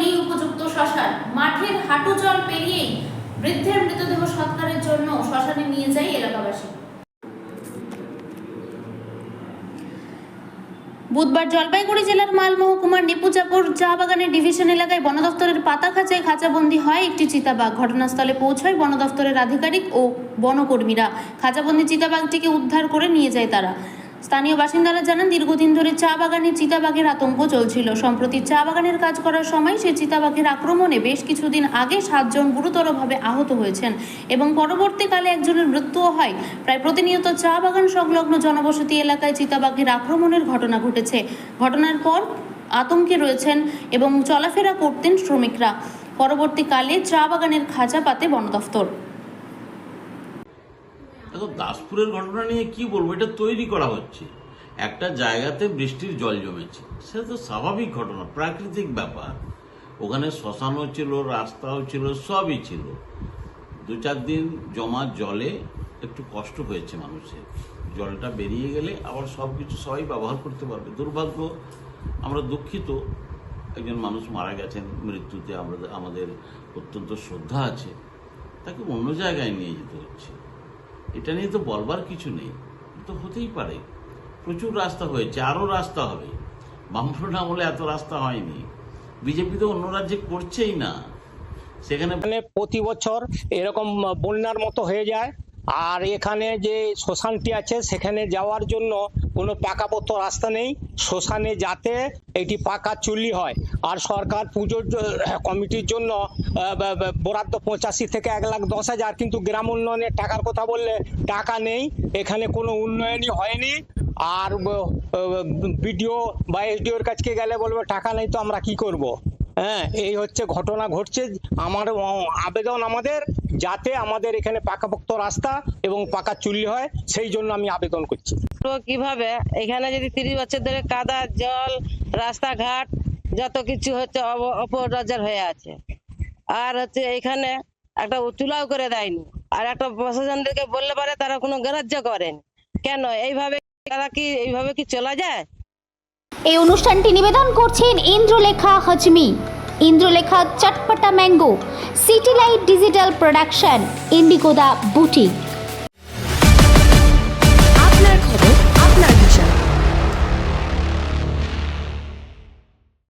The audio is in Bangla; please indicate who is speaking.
Speaker 1: নেই উপযুক্ত শ্মশান। মাঠের হাঁটু জল পেরিয়েই বৃদ্ধের মৃতদেহ সৎকারের জন্য শ্মশানে নিয়ে যায় এলাকাবাসী। বুধবার জলপাইগুড়ি জেলার মাল মহকুমার নিপুজাপুর চা বাগানের ডিভিশন এলাকায় বন দফতরের পাতা খাঁচায় খাঁচাবন্দি হয় একটি চিতাবাঘ। ঘটনাস্থলে পৌঁছায় বন দফতরের আধিকারিক ও বনকর্মীরা। খাঁচাবন্দি চিতাবাঘটিকে উদ্ধার করে নিয়ে যায় তারা। স্থানীয় বাসিন্দারা জানান, দীর্ঘদিন ধরে চা বাগানে চিতাবাঘের আতঙ্ক চলছিল। সম্প্রতি চা বাগানের কাজ করার সময় সেই চিতাবাঘের আক্রমণে বেশ কিছুদিন আগে সাতজন গুরুতরভাবে আহত হয়েছেন এবং পরবর্তীকালে একজনের মৃত্যুও হয়। প্রায় প্রতিনিয়ত চা বাগান সংলগ্ন জনবসতি এলাকায় চিতাবাঘের আক্রমণের ঘটনা ঘটেছে। ঘটনার পর আতঙ্কে রয়েছেন এবং চলাফেরা করতেন শ্রমিকরা। পরবর্তীকালে চা বাগানের খাঁচা পাতে বন দফতর
Speaker 2: দেখো দাসপুরের ঘটনা নিয়ে কি বলব? এটা তৈরি করা হচ্ছে। একটা জায়গাতে বৃষ্টির জল জমেছে। সেটা তো স্বাভাবিক ঘটনা, প্রাকৃতিক ব্যাপার। ওখানে শ্মশানও ছিল, রাস্তাও ছিল, সবই ছিল। দু চার দিন জমা জলে একটু কষ্ট হয়েছে মানুষের। জলটা বেরিয়ে গেলে আবার সব কিছু সবাই ব্যবহার করতে পারবে। দুর্ভাগ্য, আমরা দুঃখিত। একজন মানুষ মারা গেছেন, মৃত্যুতে আমরা আমাদের অত্যন্ত শ্রদ্ধা আছে। তাকে অন্য জায়গায় নিয়ে যেতে হচ্ছে। এটা নিয়ে তো বলবার কিছু নেই। তো হতেই পারে। প্রচুর রাস্তা হয়েছে আরও রাস্তা হবে। বামফ্রন্ট আমলে এত রাস্তা হয়নি। বিজেপি তো অন্য রাজ্যে করছেই না। সেখানে
Speaker 3: প্রতি বছর এরকম বন্যার মতো হয়ে যায়। আর এখানে যে শ্মশানটি আছে, সেখানে যাওয়ার জন্য কোনো পাকাপোক্ত রাস্তা নেই, শ্মশানে যাতে এটি পাকা চুল্লি হয়। আর সরকার পুজোর কমিটির জন্য বরাদ্দ পঁচাশি থেকে এক লাখ দশ হাজার, কিন্তু গ্রাম উন্নয়নের টাকার কথা বললে টাকা নেই, এখানে কোনো উন্নয়নই হয়নি। আর বিডিও বা এসডিওর কাছকে গেলে বলবে, টাকা নেই তো আমরা কি করব? হ্যাঁ এই হচ্ছে ঘটনা ঘটছে। আমার আবেদন আমাদের, যাতে আমাদের এখানে পাকাপোক্ত রাস্তা এবং পাকা চুল্লি হয়, সেই জন্য আমি আবেদন করছি।
Speaker 4: কীভাবে? এখানে যদি তিরিশ বছর ধরে কাদা, জল, রাস্তাঘাট, যত কিছু হচ্ছে অপরাজার হয়ে আছে। আর হচ্ছে এখানে একটা চুলাও করে দেয়নি। আর একটা প্রশাসনদেরকে বললে পারে তারা কোনো গ্রাহ্য করেন। কেন? এইভাবে তারা কি, এইভাবে কি চলা যায়?
Speaker 5: এই অনুষ্ঠানটি নিবেদন করছেন Indralekha হজমি। Indralekha চটপটা mango, city light digital production, ইন্ডিগোদা boutique.